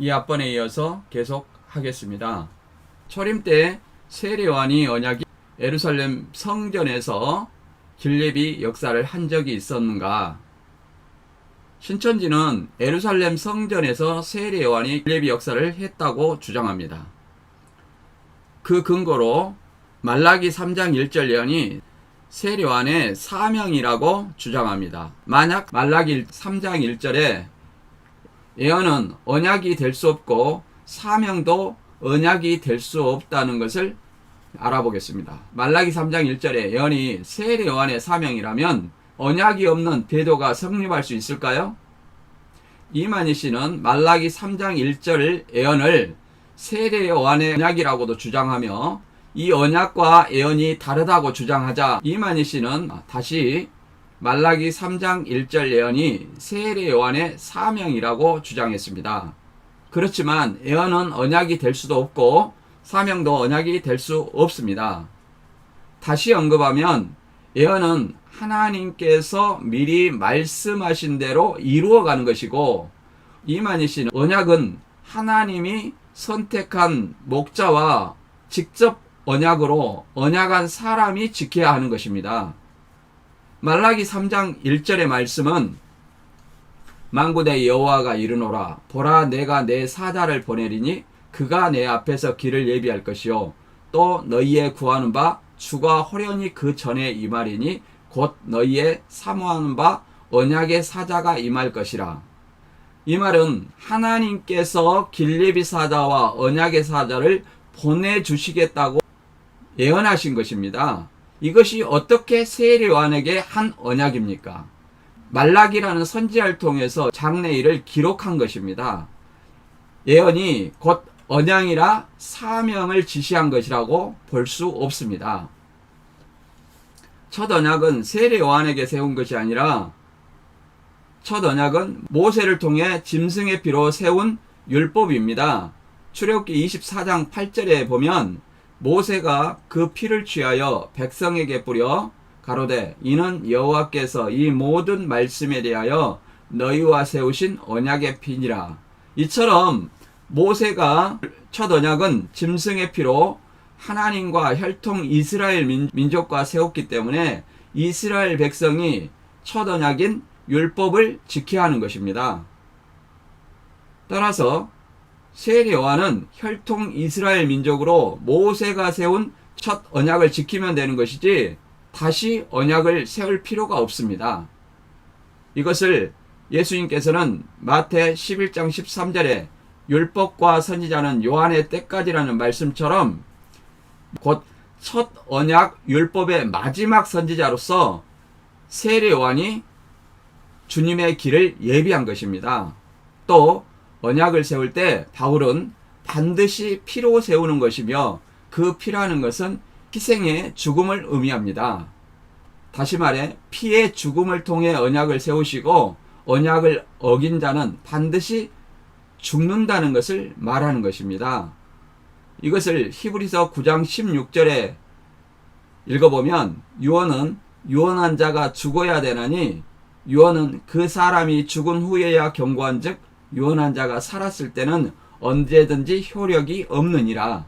이 앞번에 이어서 계속 하겠습니다. 초림 때 세례요한이 언약이 예루살렘 성전에서 길례비 역사를 한 적이 있었는가? 신천지는 예루살렘 성전에서 세례 요한이 길례비 역사를 했다고 주장합니다. 그 근거로 말라기 3장 1절 예언이 세례 요한의 사명이라고 주장합니다. 만약 말라기 3장 1절에 예언은 언약이 될 수 없고 사명도 언약이 될 수 없다는 것을 알아보겠습니다. 말라기 3장 1절에 예언이 세례 요한의 사명이라면 언약이 없는 대도가 성립할 수 있을까요? 이만희 씨는 말라기 3장 1절 예언을 세례 요한의 언약이라고도 주장하며 이 언약과 예언이 다르다고 주장하자 이만희 씨는 다시 말라기 3장 1절 예언이 세례 요한의 사명이라고 주장했습니다. 그렇지만 예언은 언약이 될 수도 없고 사명도 언약이 될 수 없습니다. 다시 언급하면 예언은 하나님께서 미리 말씀하신 대로 이루어가는 것이고 이만희 씨는 언약은 하나님이 선택한 목자와 직접 언약으로 언약한 사람이 지켜야 하는 것입니다. 말라기 3장 1절의 말씀은 만군의 여호와가 이르노라 보라 내가 내 사자를 보내리니 그가 내 앞에서 길을 예비할 것이요 또 너희의 구하는 바 주가 호련히 그 전에 임하리니 곧 너희의 사모하는 바 언약의 사자가 임할 것이라 이 말은 하나님께서 길리비 사자와 언약의 사자를 보내주시겠다고 예언하신 것입니다. 이것이 어떻게 세례요한에게 한 언약입니까? 말락이라는 선지자를 통해서 장래일을 기록한 것입니다. 예언이 곧 언양이라 사명을 지시한 것이라고 볼 수 없습니다. 첫 언약은 세례 요한에게 세운 것이 아니라 첫 언약은 모세를 통해 짐승의 피로 세운 율법입니다. 출애굽기 24장 8절에 보면 모세가 그 피를 취하여 백성에게 뿌려 가로되 이는 여호와께서 이 모든 말씀에 대하여 너희와 세우신 언약의 피니라. 이처럼 모세가 첫 언약은 짐승의 피로 하나님과 혈통 이스라엘 민, 민족과 세웠기 때문에 이스라엘 백성이 첫 언약인 율법을 지켜야 하는 것입니다. 따라서 세례 요한은 혈통 이스라엘 민족으로 모세가 세운 첫 언약을 지키면 되는 것이지 다시 언약을 세울 필요가 없습니다. 이것을 예수님께서는 마태 11장 13절에 율법과 선지자는 요한의 때까지라는 말씀처럼 곧 첫 언약 율법의 마지막 선지자로서 세례 요한이 주님의 길을 예비한 것입니다. 또 언약을 세울 때 바울은 반드시 피로 세우는 것이며 그 피라는 것은 희생의 죽음을 의미합니다. 다시 말해 피의 죽음을 통해 언약을 세우시고 언약을 어긴 자는 반드시 죽는다는 것을 말하는 것입니다. 이것을 히브리서 9장 16절에 읽어보면 유언은 유언한 자가 죽어야 되나니 유언은 그 사람이 죽은 후에야 경고한즉 유언한 자가 살았을 때는 언제든지 효력이 없느니라.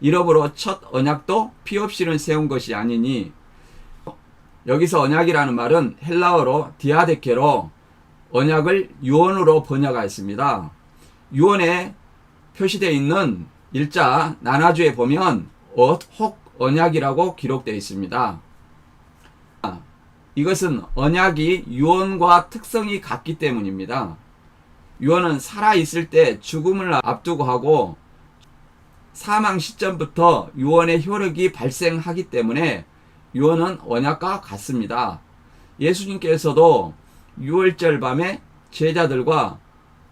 이러므로 첫 언약도 피 없이는 세운 것이 아니니 여기서 언약이라는 말은 헬라어로 디아데케로 언약을 유언으로 번역하였습니다. 유언에 표시되어 있는 일자 나나주에 보면 어, 혹 언약이라고 기록되어 있습니다. 이것은 언약이 유언과 특성이 같기 때문입니다. 유언은 살아 있을 때 죽음을 앞두고 하고 사망 시점부터 유언의 효력이 발생하기 때문에 유언은 언약과 같습니다. 예수님께서도 유월절 밤에 제자들과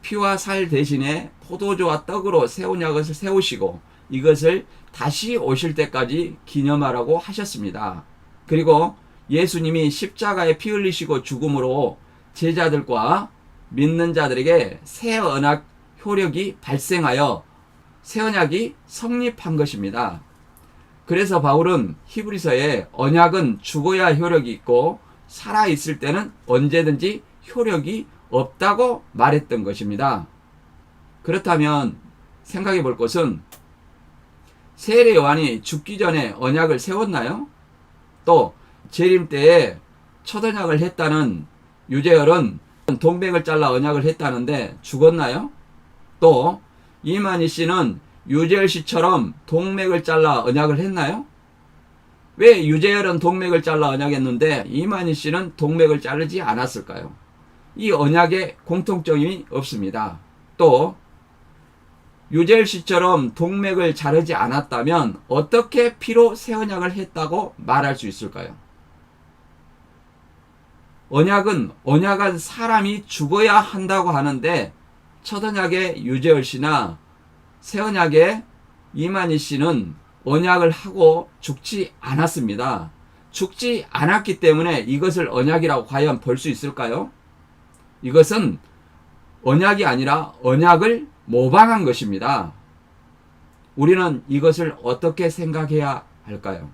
피와 살 대신에 포도주와 떡으로 세운 약것을 세우시고 이것을 다시 오실 때까지 기념하라고 하셨습니다. 그리고 예수님이 십자가에 피 흘리시고 죽음으로 제자들과 믿는 자들에게 새 언약 효력이 발생하여 새 언약이 성립한 것입니다. 그래서 바울은 히브리서에 언약은 죽어야 효력이 있고 살아 있을 때는 언제든지 효력이 없다고 말했던 것입니다. 그렇다면 생각해 볼 것은 세례 요한이 죽기 전에 언약을 세웠나요? 또 재림 때에 첫 언약을 했다는 유재열은 동백을 잘라 언약을 했다는데 죽었나요? 또 이만희 씨는 유재열 씨처럼 동맥을 잘라 언약을 했나요? 왜 유재열은 동맥을 잘라 언약했는데 이만희 씨는 동맥을 자르지 않았을까요? 이 언약에 공통점이 없습니다. 또 유재열 씨처럼 동맥을 자르지 않았다면 어떻게 피로 새 언약을 했다고 말할 수 있을까요? 언약은 언약한 사람이 죽어야 한다고 하는데 첫 언약의 유재열 씨나 새 언약의 이만희 씨는 언약을 하고 죽지 않았습니다. 죽지 않았기 때문에 이것을 언약이라고 과연 볼 수 있을까요? 이것은 언약이 아니라 언약을 모방한 것입니다. 우리는 이것을 어떻게 생각해야 할까요?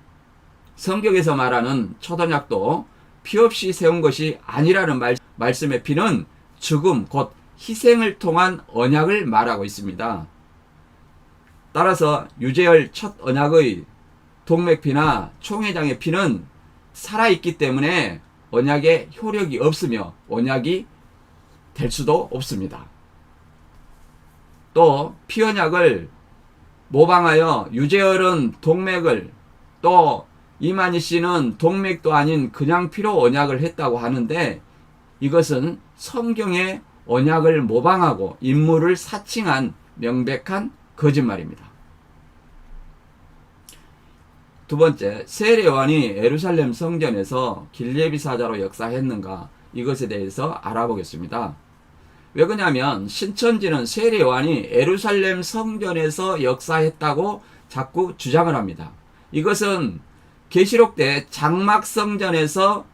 성경에서 말하는 첫 언약도 피 없이 세운 것이 아니라는 말, 말씀의 피는 죽음, 곧 희생을 통한 언약을 말하고 있습니다. 따라서 유재열 첫 언약의 동맥피나 총회장의 피는 살아있기 때문에 언약에 효력이 없으며 언약이 될 수도 없습니다. 또 피언약을 모방하여 유재열은 동맥을 또 이만희 씨는 동맥도 아닌 그냥 피로 언약을 했다고 하는데 이것은 성경의 언약을 모방하고 인물을 사칭한 명백한 거짓말입니다. 두 번째, 세례 요한이 예루살렘 성전에서 길레비 사자로 역사했는가 이것에 대해서 알아보겠습니다. 왜 그러냐면 신천지는 세례 요한이 예루살렘 성전에서 역사했다고 자꾸 주장을 합니다. 이것은 계시록 때 장막 성전에서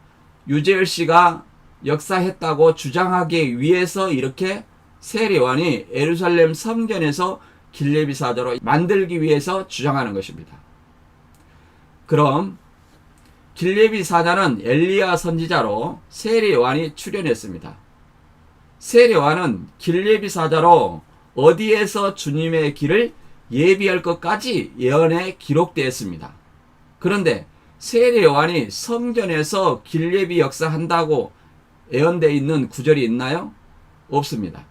유재열 씨가 역사했다고 주장하기 위해서 이렇게 세례 요한이 예루살렘 성전에서 길레비 사자로 만들기 위해서 주장하는 것입니다. 그럼 길레비 사자는 엘리야 선지자로 세례 요한이 출연했습니다. 세례 요한은 길레비 사자로 어디에서 주님의 길을 예비할 것까지 예언에 기록되었습니다. 그런데 세례 요한이 성전에서 길레비 역사한다고 예언되어 있는 구절이 있나요? 없습니다.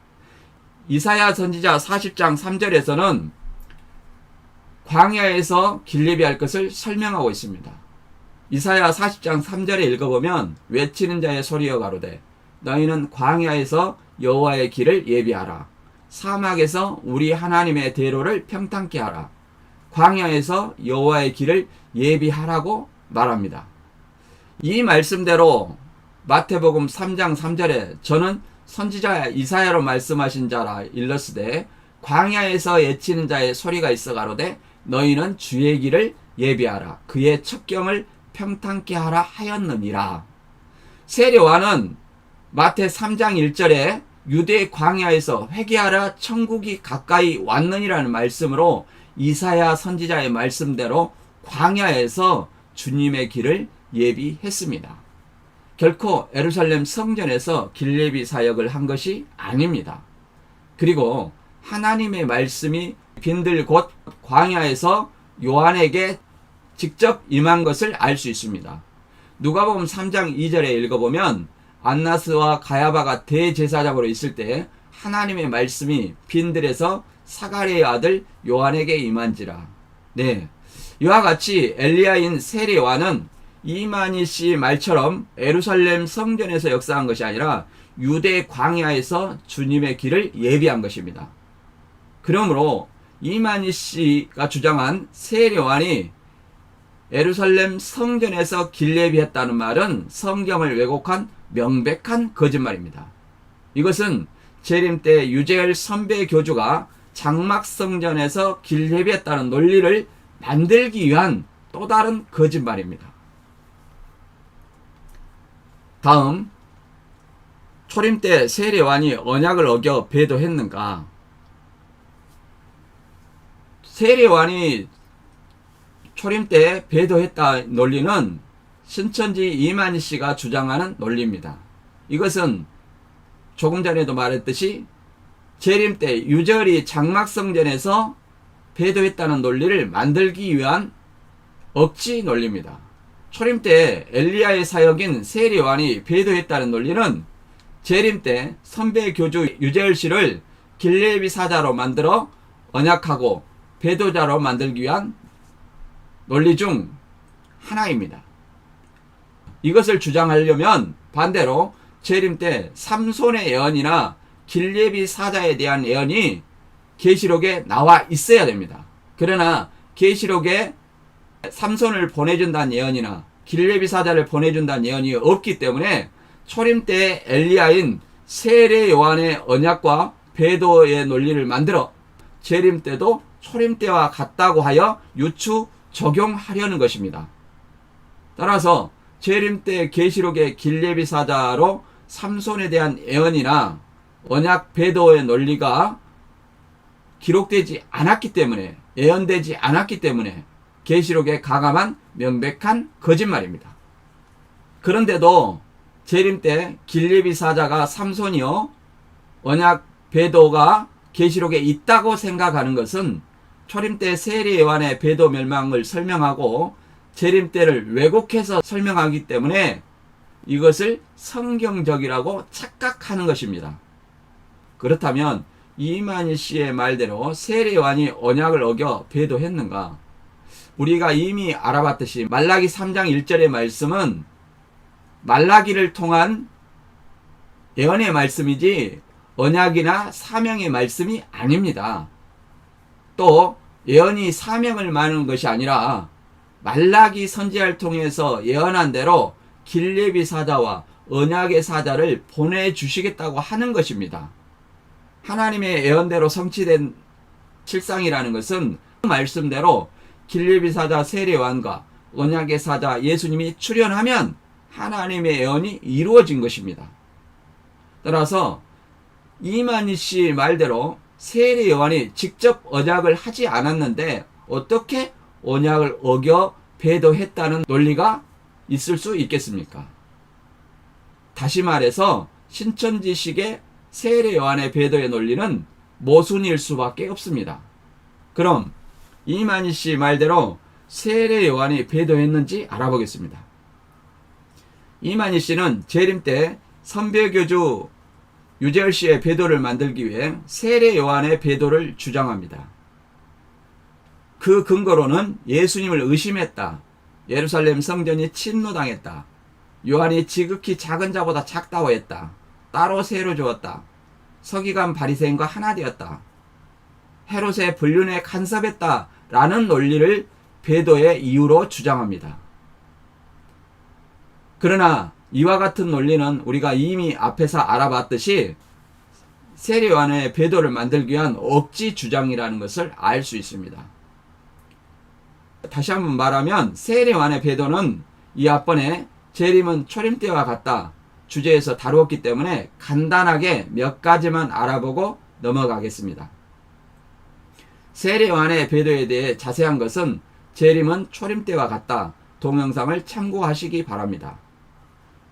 이사야 선지자 40장 3절에서는 광야에서 길레비 할 것을 설명하고 있습니다. 이사야 40장 3절에 읽어보면 외치는 자의 소리여 가로되 너희는 광야에서 여호와의 길을 예비하라. 사막에서 우리 하나님의 대로를 평탄케 하라. 광야에서 여호와의 길을 예비하라고 말합니다. 이 말씀대로 마태복음 3장 3절에 저는 선지자 이사야로 말씀하신 자라 일렀으되 광야에서 예치는 자의 소리가 있어 가로되 너희는 주의 길을 예비하라 그의 첩경을 평탄케 하라 하였느니라 세례와는 마태 3장 1절에 유대 광야에서 회개하라 천국이 가까이 왔느니라는 말씀으로 이사야 선지자의 말씀대로 광야에서 주님의 길을 예비했습니다. 결코 에루살렘 성전에서 길레비 사역을 한 것이 아닙니다. 그리고 하나님의 말씀이 빈들 곳 광야에서 요한에게 직접 임한 것을 알 수 있습니다. 누가복음 3장 2절에 읽어보면 안나스와 가야바가 대제사장으로 있을 때 하나님의 말씀이 빈들에서 사가리의 아들 요한에게 임한지라. 네. 이와 같이 엘리야인 세례와는 이만희 씨 말처럼 에루살렘 성전에서 역사한 것이 아니라 유대 광야에서 주님의 길을 예비한 것입니다. 그러므로 이만희 씨가 주장한 세례완이 에루살렘 성전에서 길 예비했다는 말은 성경을 왜곡한 명백한 거짓말입니다. 이것은 재림 때 유재열 선배 교주가 장막 성전에서 길 예비했다는 논리를 만들기 위한 또 다른 거짓말입니다. 다음 초림 때 세례완이 언약을 어겨 배도했는가? 세례완이 초림 때 배도했다 논리는 신천지 이만희 씨가 주장하는 논리입니다. 이것은 조금 전에도 말했듯이 재림 때 유절이 장막성전에서 배도했다는 논리를 만들기 위한 억지 논리입니다. 초림 때 엘리야의 사역인 세리완이 배도했다는 논리는 재림 때 선배 교주 유재열 씨를 길레비 사자로 만들어 언약하고 배도자로 만들기 위한 논리 중 하나입니다. 이것을 주장하려면 반대로 재림 때 삼손의 예언이나 길레비 사자에 대한 예언이 계시록에 나와 있어야 됩니다. 그러나 계시록에 삼손을 보내준다는 예언이나 길레비 사자를 보내준다는 예언이 없기 때문에 초림 때 엘리야인 세례 요한의 언약과 배도의 논리를 만들어 재림 때도 초림 때와 같다고 하여 유추 적용하려는 것입니다. 따라서 재림 때 계시록의 길레비 사자로 삼손에 대한 예언이나 언약 배도의 논리가 기록되지 않았기 때문에 예언되지 않았기 때문에 계시록의 가감한 명백한 거짓말입니다. 그런데도 재림 때 길레비 사자가 삼손이요 언약 배도가 계시록에 있다고 생각하는 것은 초림 때 세례 요한의 배도 멸망을 설명하고 재림 때를 왜곡해서 설명하기 때문에 이것을 성경적이라고 착각하는 것입니다. 그렇다면 이만희 씨의 말대로 세례 요한이 언약을 어겨 배도했는가? 우리가 이미 알아봤듯이 말라기 3장 1절의 말씀은 말라기를 통한 예언의 말씀이지 언약이나 사명의 말씀이 아닙니다. 또 예언이 사명을 말하는 것이 아니라 말라기 선지자를 통해서 예언한 대로 길레비 사자와 언약의 사자를 보내주시겠다고 하는 것입니다. 하나님의 예언대로 성취된 실상이라는 것은 그 말씀대로 길레비 사자 세례왕과 언약의 사자 예수님이 출현하면 하나님의 예언이 이루어진 것입니다. 따라서 이만희 씨 말대로 세례 요한이 직접 언약을 하지 않았는데 어떻게 언약을 어겨 배도했다는 논리가 있을 수 있겠습니까? 다시 말해서 신천지식의 세례 요한의 배도의 논리는 모순일 수밖에 없습니다. 그럼 이만희 씨 말대로 세례 요한이 배도했는지 알아보겠습니다. 이만희 씨는 재림 때 선배교주 유재열 씨의 배도를 만들기 위해 세례 요한의 배도를 주장합니다. 그 근거로는 예수님을 의심했다. 예루살렘 성전이 침노당했다. 요한이 지극히 작은 자보다 작다고 했다. 따로 세로 주었다. 서기관 바리새인과 하나 되었다. 헤롯의 불륜에 간섭했다. 라는 논리를 배도의 이유로 주장합니다. 그러나 이와 같은 논리는 우리가 이미 앞에서 알아봤듯이 세례요한의 배도를 만들기 위한 억지 주장이라는 것을 알 수 있습니다. 다시 한번 말하면 세례요한의 배도는 이 앞번에 재림은 초림 때와 같다 주제에서 다루었기 때문에 간단하게 몇 가지만 알아보고 넘어가겠습니다. 세례요한의 배도에 대해 자세한 것은 재림은 초림 때와 같다 동영상을 참고하시기 바랍니다.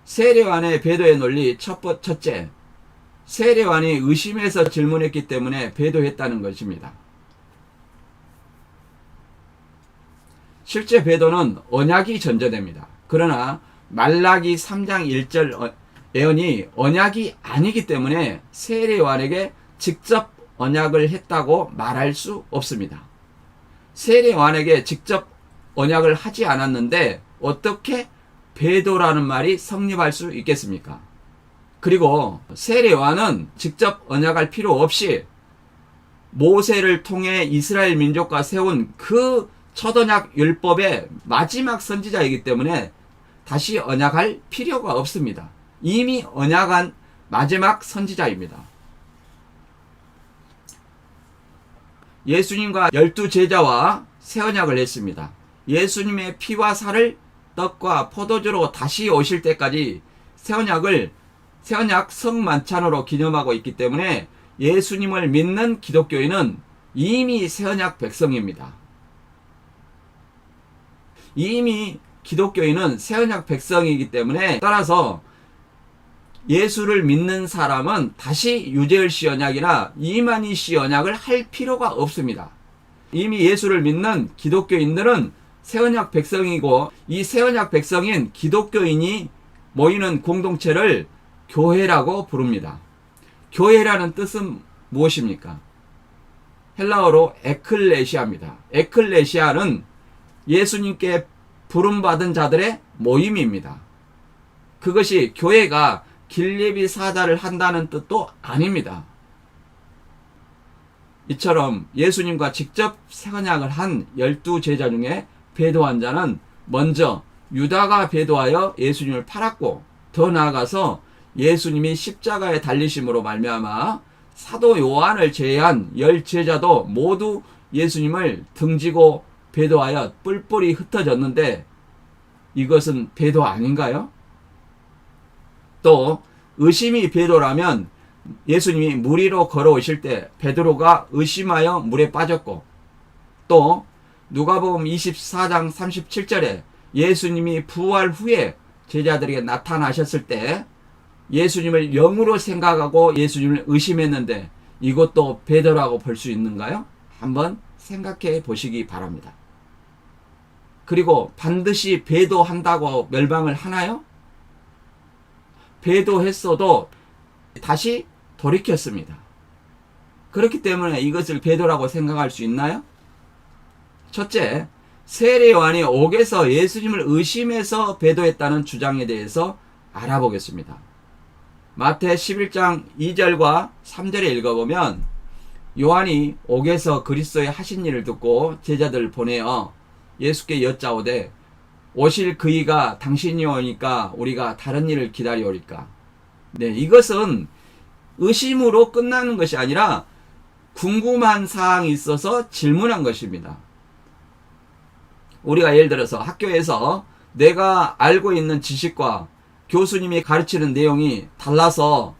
세례관의 배도의 논리 첫 번, 첫째, 세례관이 의심해서 질문했기 때문에 배도했다는 것입니다. 실제 배도는 언약이 전제됩니다. 그러나 말라기 3장 1절 예언이 언약이 아니기 때문에 세례관에게 직접 언약을 했다고 말할 수 없습니다. 세례관에게 직접 언약을 하지 않았는데 어떻게 배도라는 말이 성립할 수 있겠습니까? 그리고 세례와는 직접 언약할 필요 없이 모세를 통해 이스라엘 민족과 세운 그 첫언약 율법의 마지막 선지자이기 때문에 다시 언약할 필요가 없습니다. 이미 언약한 마지막 선지자입니다. 예수님과 열두 제자와 새 언약을 했습니다. 예수님의 피와 살을 떡과 포도주로 다시 오실 때까지 새 언약을 새 언약 성만찬으로 기념하고 있기 때문에 예수님을 믿는 기독교인은 이미 새 언약 백성입니다. 이미 기독교인은 새 언약 백성이기 때문에 따라서 예수를 믿는 사람은 다시 유재열 씨 언약이나 이만희 씨 언약을 할 필요가 없습니다. 이미 예수를 믿는 기독교인들은 새언약 백성이고 이 새언약 백성인 기독교인이 모이는 공동체를 교회라고 부릅니다. 교회라는 뜻은 무엇입니까? 헬라어로 에클레시아입니다. 에클레시아는 예수님께 부름받은 자들의 모임입니다. 그것이 교회가 길예비 사자를 한다는 뜻도 아닙니다. 이처럼 예수님과 직접 세언약을 한 열두 제자 중에 배도한 자는 먼저 유다가 배도하여 예수님을 팔았고 더 나아가서 예수님이 십자가에 달리심으로 말미암아 사도 요한을 제외한 열 제자도 모두 예수님을 등지고 배도하여 뿔뿔이 흩어졌는데 이것은 배도 아닌가요? 또 의심이 배도라면 예수님이 물 위로 걸어오실 때 베드로가 의심하여 물에 빠졌고 또 누가복음 24장 37절에 예수님이 부활 후에 제자들에게 나타나셨을 때 예수님을 영으로 생각하고 예수님을 의심했는데 이것도 베드로라고 볼 수 있는가요? 한번 생각해 보시기 바랍니다. 그리고 반드시 배도한다고 멸망을 하나요? 배도했어도 다시 돌이켰습니다. 그렇기 때문에 이것을 배도라고 생각할 수 있나요? 첫째, 세례 요한이 옥에서 예수님을 의심해서 배도했다는 주장에 대해서 알아보겠습니다. 마태 11장 2절과 3절에 읽어보면 요한이 옥에서 그리스도의 하신 일을 듣고 제자들을 보내어 예수께 여짜오되 오실 그이가 당신이 오니까 우리가 다른 일을 기다려오리까. 네, 이것은 의심으로 끝나는 것이 아니라 궁금한 사항이 있어서 질문한 것입니다. 우리가 예를 들어서 학교에서 내가 알고 있는 지식과 교수님이 가르치는 내용이 달라서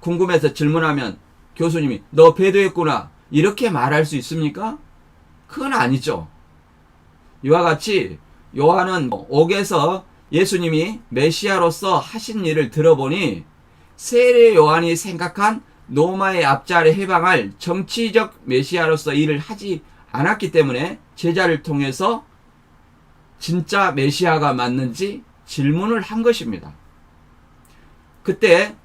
궁금해서 질문하면 교수님이 너 배도했구나 이렇게 말할 수 있습니까? 그건 아니죠. 이와 같이 요한은 옥에서 예수님이 메시아로서 하신 일을 들어보니 세례 요한이 생각한 노마의 앞자를 해방할 정치적 메시아로서 일을 하지 않았기 때문에 제자를 통해서 진짜 메시아가 맞는지 질문을 한 것입니다. 그때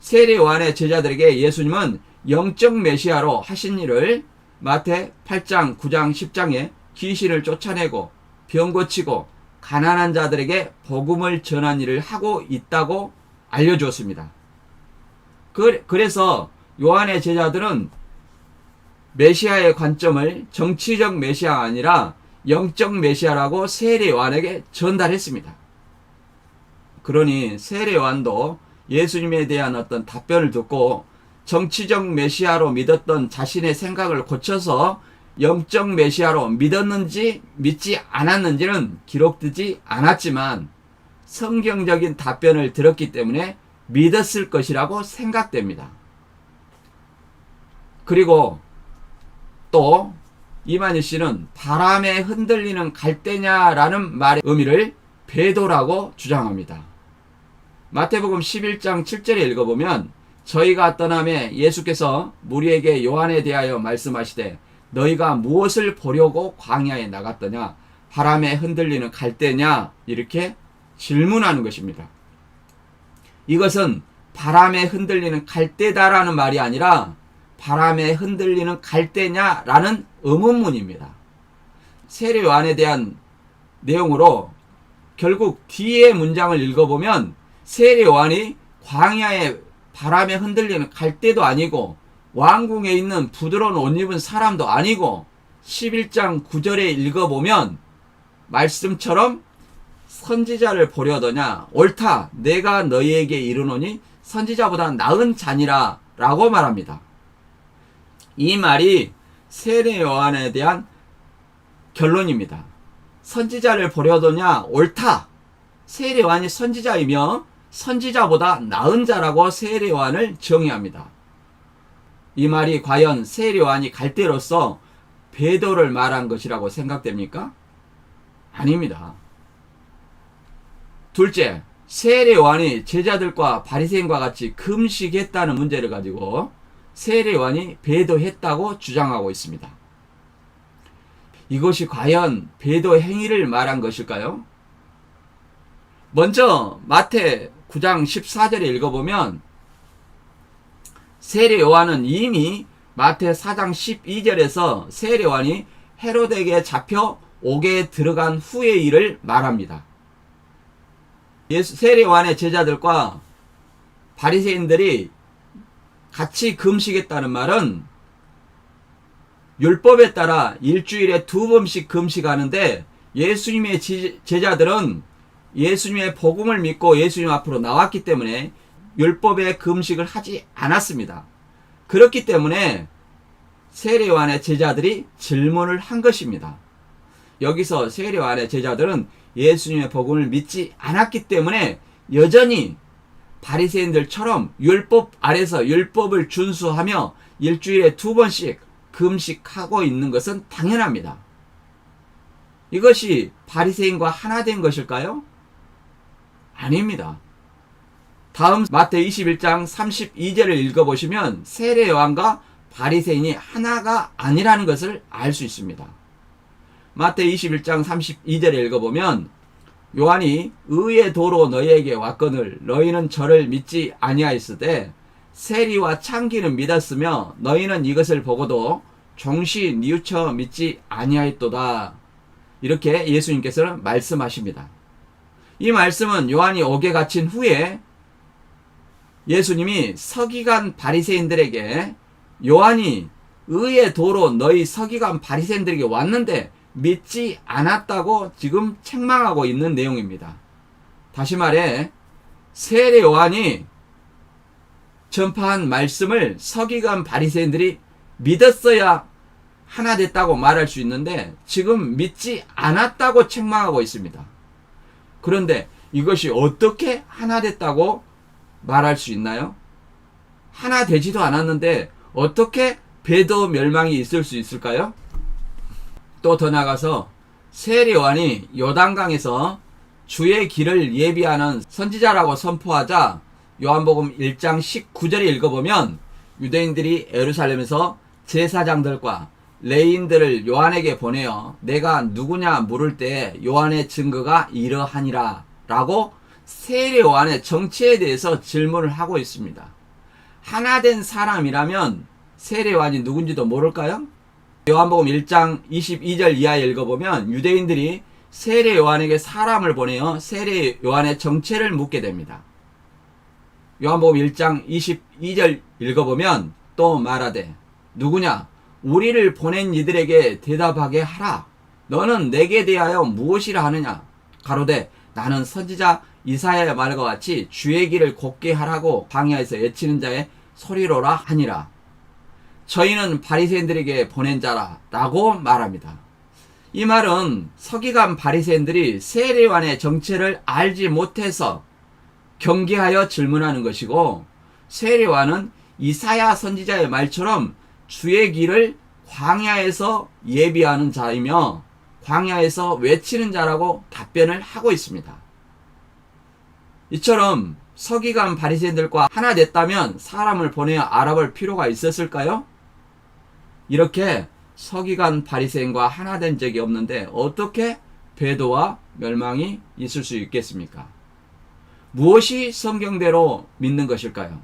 세례 요한의 제자들에게 예수님은 영적 메시아로 하신 일을 마태 8장, 9장, 10장에 귀신을 쫓아내고 병 고치고 가난한 자들에게 복음을 전한 일을 하고 있다고 알려주었습니다. 그, 그래서 요한의 제자들은 메시아의 관점을 정치적 메시아가 아니라 영적 메시아라고 세례 요한에게 전달했습니다. 그러니 세례 요한도 예수님에 대한 어떤 답변을 듣고 정치적 메시아로 믿었던 자신의 생각을 고쳐서 영적 메시아로 믿었는지 믿지 않았는지는 기록되지 않았지만 성경적인 답변을 들었기 때문에 믿었을 것이라고 생각됩니다. 그리고 또 이만희 씨는 바람에 흔들리는 갈대냐라는 말의 의미를 배도라고 주장합니다. 마태복음 11장 7절에 읽어보면 저희가 떠남에 예수께서 무리에게 요한에 대하여 말씀하시되 너희가 무엇을 보려고 광야에 나갔더냐 바람에 흔들리는 갈대냐 이렇게 질문하는 것입니다. 이것은 바람에 흔들리는 갈대다라는 말이 아니라 바람에 흔들리는 갈대냐라는 의문문입니다. 세례 요한에 대한 내용으로 결국 뒤에 문장을 읽어보면 세례 요한이 광야에 바람에 흔들리는 갈대도 아니고 왕궁에 있는 부드러운 옷 입은 사람도 아니고 11장 9절에 읽어보면 말씀처럼 선지자를 보려더냐 옳다 내가 너희에게 이르노니 선지자보다 나은 자니라 라고 말합니다. 이 말이 세례 요한에 대한 결론입니다. 선지자를 보려더냐 옳다 세례 요한이 선지자이며 선지자보다 나은 자라고 세례 요한을 정의합니다. 이 말이 과연 세례 요한이 갈대로서 배도를 말한 것이라고 생각됩니까? 아닙니다. 둘째, 세례 요한이 제자들과 바리새인과 같이 금식했다는 문제를 가지고 세례 요한이 배도했다고 주장하고 있습니다. 이것이 과연 배도 행위를 말한 것일까요? 먼저 마태 9장 14절에 읽어보면 세례 요한은 이미 마태 4장 12절에서 세례 요한이 헤로데에게 잡혀 옥에 들어간 후의 일을 말합니다. 예수 세례 요한의 제자들과 바리새인들이 같이 금식했다는 말은 율법에 따라 일주일에 두 번씩 금식하는데 예수님의 지- 제자들은 예수님의 복음을 믿고 예수님 앞으로 나왔기 때문에 율법의 금식을 하지 않았습니다. 그렇기 때문에 세례요한의 제자들이 질문을 한 것입니다. 여기서 세례요한의 제자들은 예수님의 복음을 믿지 않았기 때문에 여전히 바리새인들처럼 율법 아래서 율법을 준수하며 일주일에 두 번씩 금식하고 있는 것은 당연합니다. 이것이 바리새인과 하나 된 것일까요? 아닙니다. 다음 마태 21장 32절을 읽어보시면 세례 요한과 바리새인이 하나가 아니라는 것을 알 수 있습니다. 마태 21장 32절을 읽어보면 요한이 의의 도로 너희에게 왔거늘 너희는 저를 믿지 아니하였으되 세리와 창기는 믿었으며 너희는 이것을 보고도 종시 뉘우쳐 믿지 아니하였도다. 이렇게 예수님께서는 말씀하십니다. 이 말씀은 요한이 옥에 갇힌 후에 예수님이 서기관 바리새인들에게 요한이 의의 도로 너희 서기관 바리새인들에게 왔는데 믿지 않았다고 지금 책망하고 있는 내용입니다. 다시 말해 세례 요한이 전파한 말씀을 서기관 바리새인들이 믿었어야 하나 됐다고 말할 수 있는데 지금 믿지 않았다고 책망하고 있습니다. 그런데 이것이 어떻게 하나 됐다고 말할 수 있나요? 하나 되지도 않았는데 어떻게 배도 멸망이 있을 수 있을까요? 또 더 나가서 세례 요한이 요단강에서 주의 길을 예비하는 선지자라고 선포하자 요한복음 1장 19절에 읽어보면 유대인들이 에루살렘에서 제사장들과 레인들을 요한에게 보내어 내가 누구냐 물을 때 요한의 증거가 이러하니라 라고 세례 요한의 정체에 대해서 질문을 하고 있습니다. 하나 된 사람이라면 세례 요한이 누군지도 모를까요? 요한복음 1장 22절 이하에 읽어보면 유대인들이 세례 요한에게 사람을 보내어 세례 요한의 정체를 묻게 됩니다. 요한복음 1장 22절 읽어보면 또 말하되 누구냐 우리를 보낸 이들에게 대답하게 하라 너는 내게 대하여 무엇이라 하느냐 가로되 나는 선지자 이사야의 말과 같이 주의 길을 곱게 하라고 광야에서 외치는 자의 소리로라 하니라 저희는 바리새인들에게 보낸 자라라고 말합니다. 이 말은 서기관 바리새인들이 세례관의 정체를 알지 못해서 경계하여 질문하는 것이고 세례관은 이사야 선지자의 말처럼 주의 길을 광야에서 예비하는 자이며 광야에서 외치는 자라고 답변을 하고 있습니다. 이처럼 서기관 바리새인들과 하나 됐다면 사람을 보내어 알아볼 필요가 있었을까요? 이렇게 서기관 바리새인과 하나 된 적이 없는데 어떻게 배도와 멸망이 있을 수 있겠습니까? 무엇이 성경대로 믿는 것일까요?